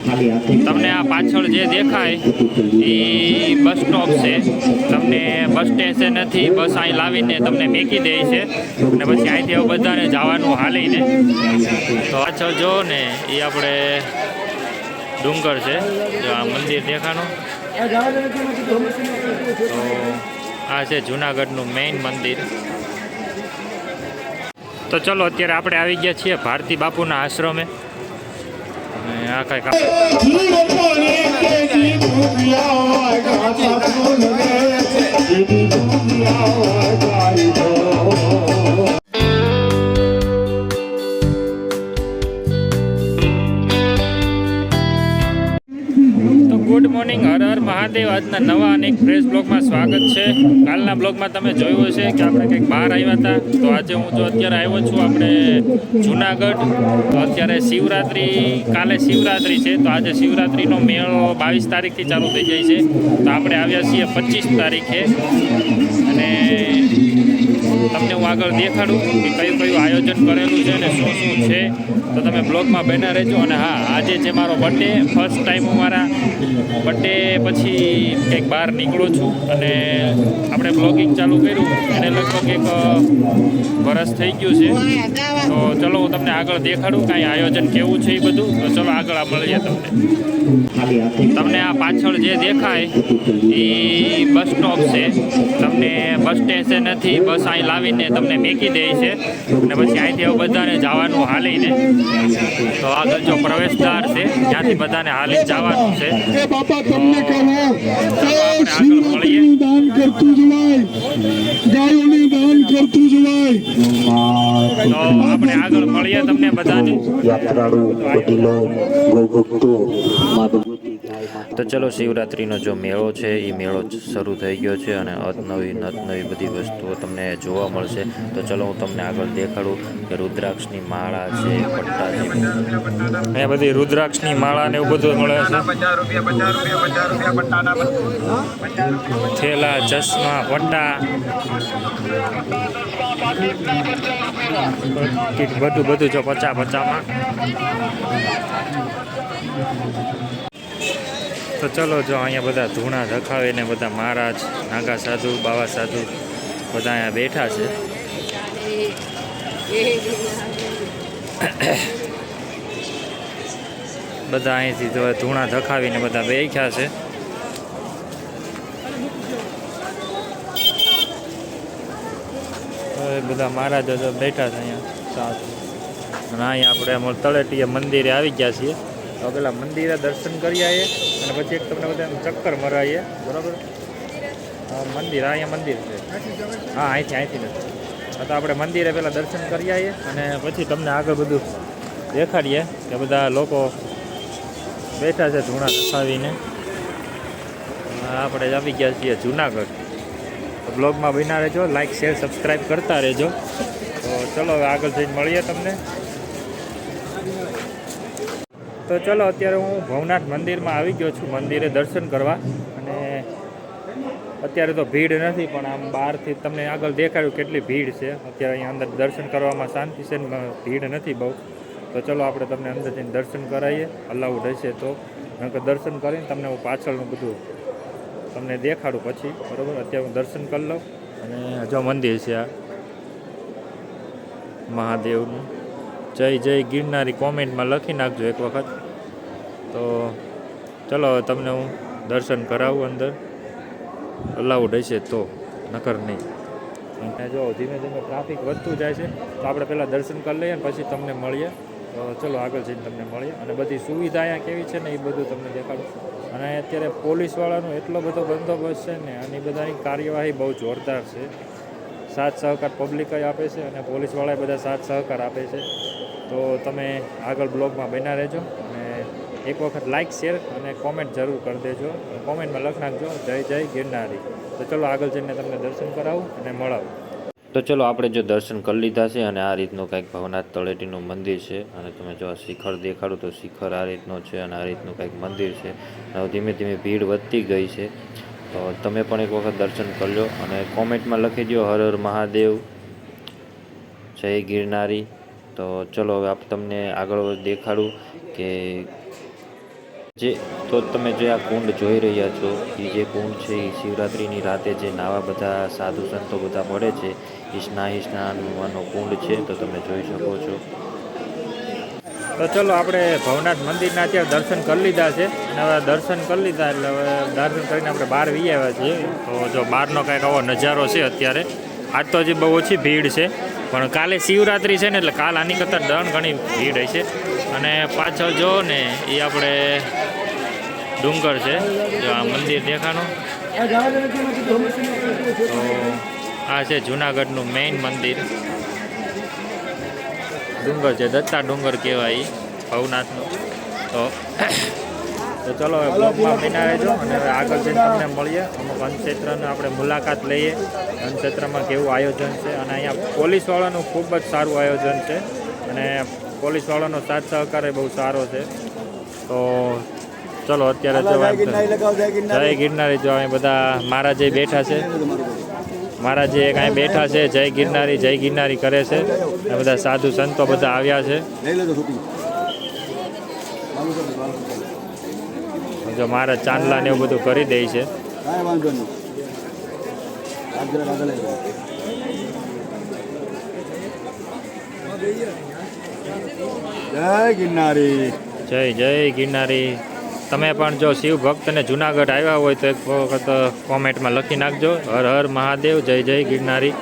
તમને આ પાછળ જે દેખાય, એ બસ સ્ટોપ છે. તમને બસ સ્ટેશનેથી બસ અહીં લાવીને તમને મેકી દે છે. અને પછી અહીંથી હવે બધાને જવાનું હાલીને. તો પાછળ જો ને, એ આપણે ડુંગર છે. જો આ મંદિર દેખાનું તો આ છે જુનાગઢનું મેઇન મંદિર. તો ચલો, અત્યારે આપણે આવી ગયા છીએ ભારતી બાપુના આશ્રમે. આ કાંઈક તો ગુડ મોર્નિંગ, હર હર મહાદેવ. આજના નવા અને એક ફ્રેશ બ્લોગમાં સ્વાગત છે. કાલના બ્લોગમાં તમે જોયું હશે કે આપણે કંઈક બહાર આવ્યા હતા. તો આજે હું જો અત્યારે આવ્યો છું, આપણે જુનાગઢ. અત્યારે શિવરાત્રિ, કાલે શિવરાત્રિ છે. તો આજે શિવરાત્રિનો મેળો બાવીસ તારીખથી ચાલુ થઈ જાય છે. તો આપણે આવ્યા છીએ પચીસ તારીખે. તમને હું આગળ દેખાડું કે કયું કયું આયોજન કરેલું છે અને શું શું છે. તો તમે બ્લોગમાં બન્યા રહેજો અને હા, આજે છે મારો બર્થડે ફર્સ્ટ ટાઈમ હું મારા બર્થડે પછી કંઈક બહાર નીકળું છું અને આપણે બ્લોગિંગ ચાલુ કર્યું એને લગભગ એક વરસ થઈ ગયું છે. તો ચલો હું તમને આગળ દેખાડું કાંઈ આયોજન કેવું છે એ બધું. તો ચલો આગળ મળીએ તમને. તમને આ પાછળ જે દેખાય એ બસ સ્ટોપ છે. તમને બસ સ્ટેશનેથી બસ અહીં લાવીને તમને મેકી દે છે. અને પછી અહીંથી હવે બધાને જવાનું હાલીને. તો આગળ જો પ્રવેશદ્વાર છે. ત્યાંથી બધાને હાલી જવાનું છે. એ બાપા તમને કહો આપણે આગળ મળીએ. દાન કરતું જવાય. ગાયોને દાન કરતું જવાય. તો આપણે આગળ મળીએ તમને બધાને. યાત્રાળુ વડીલો ગૌભક્તો મા તો ચલો શિવરાત્રિનો જો મેળો છે, એ મેળો શરૂ થઈ ગયો છે અને અતનવી નતનવી બધી વસ્તુઓ તમને જોવા મળશે. તો ચલો હું તમને આગળ દેખાડું કે રુદ્રાક્ષની માળા છે, પટ્ટા છે. અહીંયા બધી રુદ્રાક્ષની માળા ને એવું બધું મળે છે. થેલા, ચશ્મા, પટ્ટા. બધું બધું જો પચા પચામાં તો ચલો જો અહીંયા બધા ધૂણા રખાવીને બધા મહારાજ, નાગા સાધુ, બાવા સાધુ બધા અહીંયા બેઠા છે. બધા અહીંથી ધૂણા ધખાવીને બધા બેઠ્યા છે. બધા મહારાજો બેઠા છે અહીંયા. અને અહીંયા આપણે તળેટીએ મંદિરે આવી ગયા છીએ. તો પેલા મંદિરે દર્શન કરી આવીએ અને પછી એક તમને બધા ચક્કર મરાવીએ. બરાબર? મંદિર અહીંયા મંદિર છે. હા, અહીંથી અહીંથી નથી. તો આપણે મંદિરે પહેલાં દર્શન કરી આવીએ અને પછી તમને આગળ બધું દેખાડીએ કે બધા લોકો બેઠા છે ધૂણા દસાવીને આપણે આવી ગયા છીએ જુનાગઢ. બ્લોગમાં બના રહેજો લાઇક શેર, સબસ્ક્રાઈબ કરતા રહેજો. તો ચલો આગળ જઈને મળીએ તમને. તો ચલો, અત્યારે હું ભવનાથ મંદિરમાં આવી ગયો છું, મંદિરે દર્શન કરવા. અને અત્યારે તો ભીડ નથી, પણ આમ બહારથી તમને આગળ દેખાડ્યું કેટલી ભીડ છે. અત્યારે અહીંયા અંદર દર્શન કરવામાં શાંતિ છે ભીડ નથી બહુ. તો ચલો, આપણે તમને અંદર જઈને દર્શન કરાવીએ. અલાઉડ હશે તો. દર્શન કરીને તમને હું પાછળનું બધું તમને દેખાડું પછી, બરાબર? અત્યારે હું દર્શન કરી લઉં. અને જો મંદિર છે આ. મહાદેવનું. જય જય ગિરનારી કોમેન્ટમાં લખી નાખજો એક વખત. તો ચલો હવે તમને હું દર્શન કરાવું અંદર. અલાઉડ હશે તો, નકર નહીં. અને જો ધીમે ધીમે ટ્રાફિક વધતું જાય છે, તો આપણે પહેલાં દર્શન કરી લઈએ અને પછી તમને મળીએ. તો ચલો આગળ જઈને તમને મળીએ. અને બધી સુવિધા અહીંયા કેવી છે ને એ બધું તમને દેખાડું. અને અત્યારે પોલીસવાળાનો એટલો બધો બંદોબસ્ત છે ને, અને બધાની કાર્યવાહી બહુ જોરદાર છે. સાથ સહકાર પબ્લિક આપે છે અને પોલીસવાળાએ બધા સાથ સહકાર આપે છે. તો તમે આગળ બ્લોગમાં બન્યા રહેજો. એક વખત લાઇક શેર અને કોમેન્ટ જરૂર કરી દેજો. કોમેન્ટમાં લખ નાખજો. જય જય ગિરનારી. તો ચલો આગળ જઈને તમને દર્શન કરાવું અને મળાવું. તો ચલો આપણે જો દર્શન કરી લીધા છે અને આ રીતનું કંઈક ભવનાથ તળેટીનું મંદિર છે અને તમે જો આ શિખર દેખાડું તો શિખર આ રીતનું છે અને આ રીતનું કંઈક મંદિર છે. અને ધીમે ધીમે ભીડ વધતી ગઈ છે. તો તમે પણ એક વખત દર્શન કરી લો અને કોમેન્ટમાં લખી દો હર હર મહાદેવ, જય ગિરનારી. તો ચલો હવે આપ તમને આગળ દેખાડું કે જે તો તમે જે આ કુંડ જોઈ રહ્યા છો એ જે કુંડ છે એ શિવરાત્રિની રાતે જે નાવા બધા સાધુ સંતો બધા પડે છે એ સ્નાહી સ્નાનવાનો કુંડ છે, તો તમે જોઈ શકો છો. તો ચલો આપણે ભવનાથ મંદિરના અત્યારે દર્શન કરી લીધા છે, અને હવે દર્શન કરી લીધા, એટલે હવે દર્શન કરીને આપણે બહાર વી આવ્યા છીએ. તો જો બહારનો કાંઈક આવો નજારો છે અત્યારે, આજ તો હજી બહુ ઓછી ભીડ છે, પણ કાલે શિવરાત્રિ છે ને, એટલે કાલ આની કરતાં દણ ઘણી ભીડ હશે. અને પાછળ જો ને એ આપણે ડુંગર છે, જો આ મંદિર દેખાણું. તો આ છે જુનાગઢનું મેઇન મંદિર. ડુંગર છે, દત્તા ડુંગર કહેવાય ભવનાથનું. તો તો ચલો હવે બ્લોગમાં બના રહેજો અને હવે આગળ જઈને તમને મળીએ. અમુક વનક્ષેત્રને આપણે મુલાકાત લઈએ. વનક્ષેત્રમાં કેવું આયોજન છે, અને અહીંયા પોલીસવાળાનું ખૂબ જ સારું આયોજન છે. અને પોલીસવાળાનો સાથ સહકાર એ બહુ સારો છે. તો ચલો અત્યારે જો જય ગિરનારી જો અહીં બધા મહારાજે બેઠા છે. મારા જે કાંઈ બેઠા છે જય ગિરનારી જય ગિરનારી કરે છે. અને બધા સાધુ સંતો બધા આવ્યા છે. જો મારા ચાંદલા ને એવું બધું કરી દે છે. જય ગિરનારી. જય જય ગિરનારી. તમે પણ જો શિવ ભક્તને જુનાગઢ આવ્યા હોય તો એક વખત કોમેન્ટમાં લખી નાખજો. હર હર મહાદેવ જય જય ગિરનારી.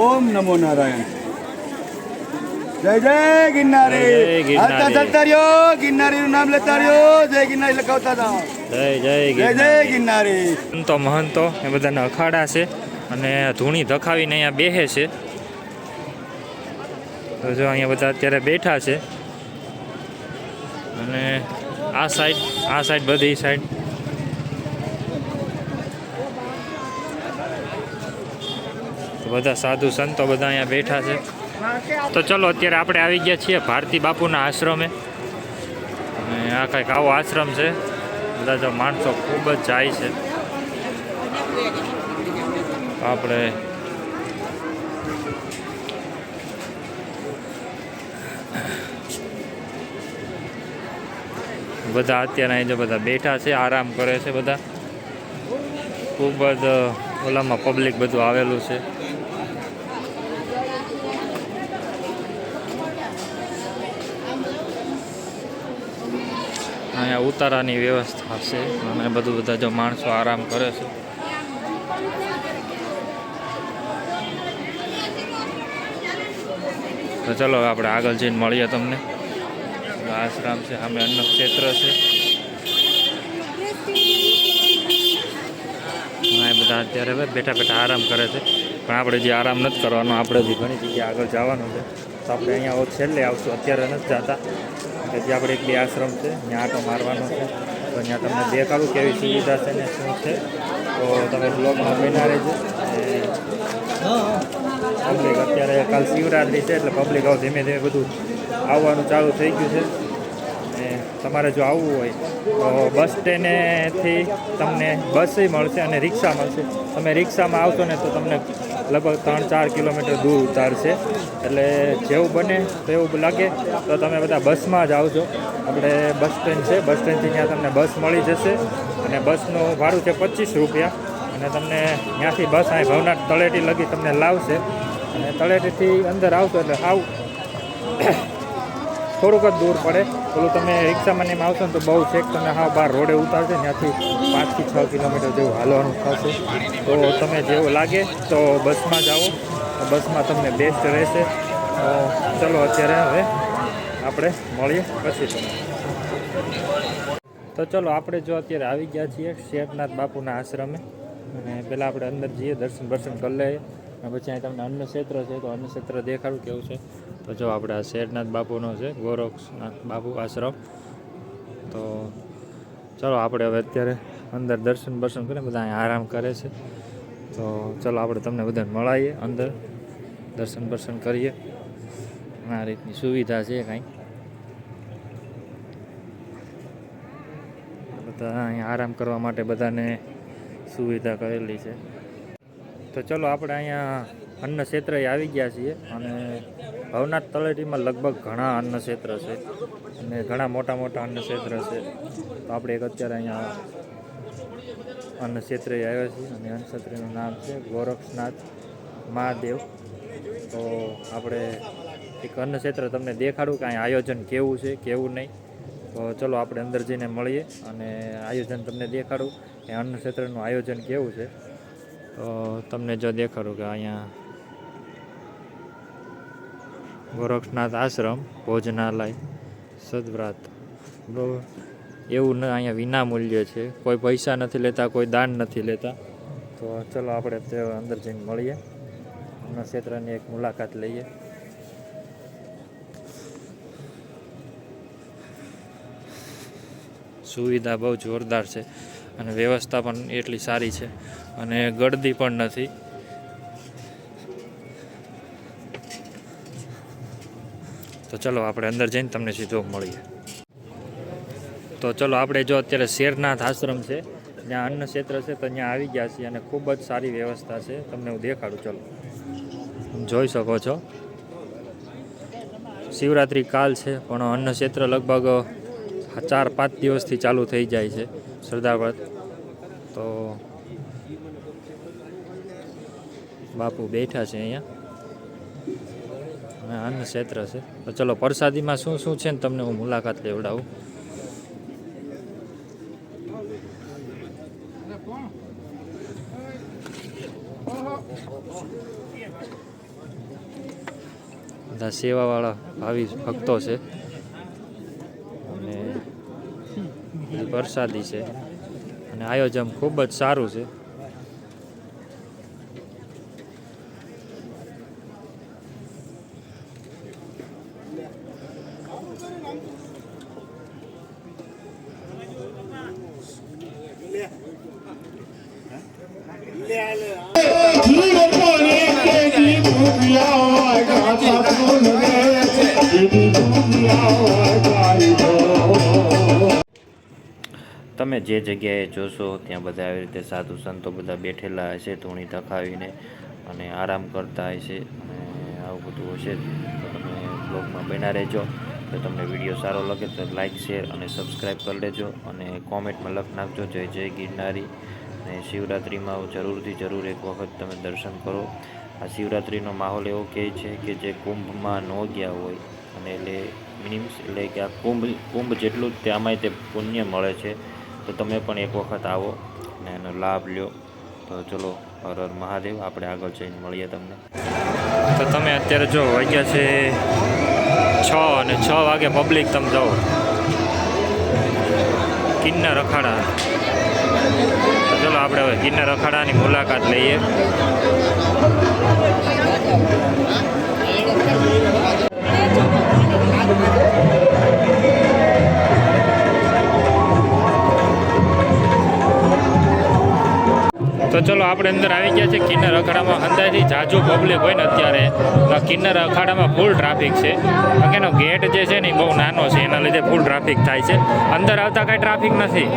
ઓમ નમો નારાયણ. જય જય ગિરનારી. હાલતા ચાલતા રહ્યો. ગિરનારીનું નામ લેતા રહ્યો. જય ગિરનારી લખાવતા હતા જય જય ગિરનારી. સંતો મહંતો એ બધાના અખાડા છે અને ધૂણી ધખાવીને અહીંયા બેહે છે. તો જો અહીંયા બધા અત્યારે બેઠા છે. અને આ સાઈડ આ સાઈડ બધી સાઈડ બધા સાધુ સંતો બધા અહીંયા બેઠા છે. તો ચલો, અત્યારે આપણે આવી ગયા છીએ ભારતી બાપુના આશ્રમે. અને આ કંઈક આવો આશ્રમ છે. બધા જો માણસો ખૂબ જ જાય છે. આપણે બધા અત્યારે અહીં જો બધા બેઠા છે, આરામ કરે છે બધા. ખૂબ જ ઓલામાં પબ્લિક બધું આવેલું છે. અહીંયા ઉતારાની વ્યવસ્થા છે. અને બધું બધા જો માણસો આરામ કરે છે. તો ચલો આપણે આગળ જઈને મળીએ તમને. આશ્રમ છે, સામે ક્ષેત્ર છે. એ બધા અત્યારે હવે બેઠા બેઠા આરામ કરે છે. પણ આપણે જે આરામ નથી કરવાનો, આપણે જે ઘણી જગ્યાએ આગળ જવાનું છે, તો આપણે અહીંયા છેલ્લે આવશું. અત્યારે નથી જતા. કે જે આપણે એક બે આશ્રમ છે, ત્યાં આટો મારવાનો છે. તો ત્યાં તમને દેખાડું કેવી સુવિધા છે ને શું છે. તો તમે બ્લોગમાં બન્યા રહેજો. પબ્લિક અત્યારે કાલ શિવરાત્રિ છે, એટલે પબ્લિક આવું ધીમે ધીમે બધું આવવાનું ચાલુ થઈ ગયું છે. ને તમારે જો આવવું હોય, તો બસ સ્ટેન્ડેથી તમને બસય મળશે અને રિક્ષા મળશે. તમે રિક્ષામાં આવશો ને તો તમને લગભગ ત્રણ ચાર કિલોમીટર દૂર ઉતારશે. એટલે જેવું બને તો એવું લાગે, તો તમે બધા બસમાં જ આવજો. આપણે બસ સ્ટેન્ડ છે, બસ સ્ટેન્ડથી ત્યાં તમને બસ મળી જશે. અને બસનું ભાડું છે પચીસ રૂપિયા. અને તમને ત્યાંથી બસ અહીં ભવનાથ તળેટી લગી તમને લાવશે. અને તળેટીથી અંદર આવશો એટલે આવ. થોડુંક જ દૂર પડે. પેલું તમે રિક્ષામાં એમ આવશો ને તો બહુ છેક તમને હા બહાર રોડે ઉતારશે ત્યાંથી પાંચથી છ કિલોમીટર જેવું હાલવાનું થશે. તો તમે જેવું લાગે તો બસમાં જાઓ. બસમાં તમને બેસ્ટ રહેશે. ચલો અત્યારે હવે આપણે મળીએ પછી તમે તો ચલો આપણે જો અત્યારે આવી ગયા છીએ શેરનાથ બાપુના આશ્રમે. અને પહેલાં આપણે અંદર જઈએ દર્શન દર્શન કરી લઈએ. પછી અહીં તમને અન્ન ક્ષેત્ર છે, તો અન્ન ક્ષેત્ર દેખાડું કેવું છે? તો જો આપણે આ શેરનાથ બાપુનો છે ગોરખનાથ બાપુ આશ્રમ. તો ચલો આપણે હવે અત્યારે અંદર દર્શન દર્શન કરીને બધા અહીં આરામ કરે છે. તો ચલો આપણે તમને બધાને મળાવીએ અંદર, દર્શન દર્શન કરીએ. આ રીતની સુવિધા છે કાંઈ. બધા અહીંયા આરામ કરવા માટે બધાને સુવિધા કરેલી છે. તો ચલો આપણે અહીંયા અન્ન ક્ષેત્રે આવી ગયા છીએ અને ભવનાથ તળેટીમાં લગભગ ઘણા અન્ન ક્ષેત્ર છે અને ઘણા મોટા મોટા અન્ન ક્ષેત્ર છે. તો આપણે એક અત્યારે અહીંયા અન્ન ક્ષેત્રે આવ્યા છીએ અને અન્ન ક્ષેત્રનું નામ છે ગોરક્ષનાથ મહાદેવ. તો આપણે એક અન્ન ક્ષેત્ર તમને દેખાડું કે અહીંયા આયોજન કેવું છે, કેવું નહીં. તો ચલો આપણે અંદર જઈને મળીએ અને આયોજન તમને દેખાડું કે અન્ન ક્ષેત્રનું આયોજન કેવું છે. તો તમને જો દેખાડું કે અહીંયા ગોરક્ષનાથ આશ્રમ, ભોજનાલય, સદવ્રાત. બરાબર એવું અહીંયા વિના મૂલ્ય છે. કોઈ પૈસા નથી લેતા, કોઈ દાન નથી લેતા. તો ચલો આપણે તે અંદર જઈને મળીએ. અન્ન ક્ષેત્રની એક મુલાકાત લઈએ. સુવિધા બહુ જોરદાર છે. અને વ્યવસ્થા પણ એટલી સારી છે અને ગળદી પણ નથી. તો ચલો આપણે અંદર જઈને તમને સીધો મળીએ. તો ચલો આપણે જો અત્યારે શેરનાથ આશ્રમ છે, જ્યાં અન્ન ક્ષેત્ર છે, તો ત્યાં આવી ગયા છીએ અને ખૂબ જ સારી વ્યવસ્થા છે. તમને હું દેખાડું, ચલો. જોઈ શકો છો. શિવરાત્રિ કાલ છે, પણ અન્ન ક્ષેત્ર લગભગ ચાર પાંચ દિવસથી ચાલુ થઈ જાય છે સરદાર વ્રત તો બાપુ બેઠા છે અહીંયા. અને અન્ન ક્ષેત્ર છે. તો ચલો, પ્રસાદીમાં શું શું છે ને તમને હું મુલાકાત લેવડાવું. બધા સેવાવાળા ભાવિ ભક્તો છે અને બધી પ્રસાદી છે. અને આયોજન ખૂબ જ સારું છે. જીવ તમે જે જગ્યાએ જોશો, ત્યાં બધા આવી રીતે સાધુ સંતો બધા બેઠેલા હશે, ધૂણી ધખાવીને અને આરામ કરતા હશે અને આવું બધું હશે તો તમે બ્લોગમાં બન્યા રહેજો. તો તમને વીડિયો સારો લાગે તો લાઇક શેર અને સબસ્ક્રાઈબ કરી લેજો અને કોમેન્ટમાં લખ નાખજો. જય જય ગિરનારી. અને શિવરાત્રિમાં જરૂરથી જરૂર એક વખત તમે દર્શન કરો. આ શિવરાત્રિનો માહોલ એવો કહે છે કે જે કુંભમાં ન ગયા હોય અને એટલે મિનિમ્સ એટલે કે આ કુંભ કુંભ જેટલું જ ત્યાંમાંય તે પુણ્ય મળે છે. તો તમે પણ એક વખત આવો અને એનો લાભ લ્યો. તો ચલો, હર હર મહાદેવ, આપણે આગળ જઈને મળીએ તમને. તો તમે અત્યારે જો, વાગ્યા છે છ અને છ વાગે પબ્લિક તમે જાઓ. કિન્નર અખાડા. તો ચલો, આપણે હવે કિન્નર અખાડાની મુલાકાત લઈએ. તો ચલો આપણે અંદર આવી ગયા છે કિન્નર અખાડામાં. અંદાજથી જાજુ પબ્લિક હોય ને અત્યારે. કિન્નર અખાડામાં ફૂલ ટ્રાફિક છે. એનો ગેટ જે છે ને બહુ નાનો છે, એના લીધે ફૂલ ટ્રાફિક થાય છે. અંદર આવતા કાંઈ ટ્રાફિક નથી.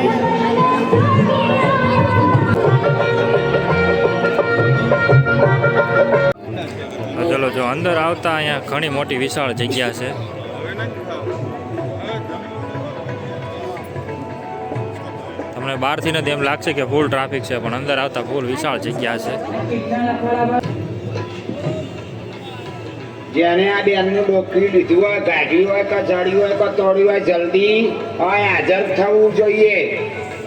ચલો જો અંદર આવતા અહીંયા ઘણી મોટી વિશાળ જગ્યા છે. તમને બહારથી નથી એમ લાગશે કે ફૂલ ટ્રાફિક છે, પણ અંદર આવતા ફૂલ વિશાળ જગ્યા છે. જેને આ બેનનું ડોકરી લીધું હોય ગાડી હોય કે ચડ્યું હોય કે તોડી હોય, જલ્દી હાજર થવું જોઈએ.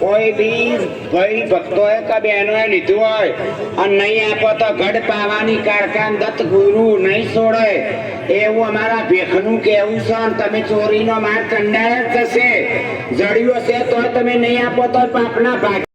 કોઈ બી ભાઈ ભક્તોએ કે બહેનોએ લીધું હોય અને નહીં આપો તો ગઢ પાવાની કારકામ દત્ત ગુરુ નહીં છોડે. એવું અમારા ભેખનું કહેવું છે અને તમે ચોરીનો માર કંડાય જ થશે. જડ્યો છે તો તમે નહીં આપો તો પાપના ભાગ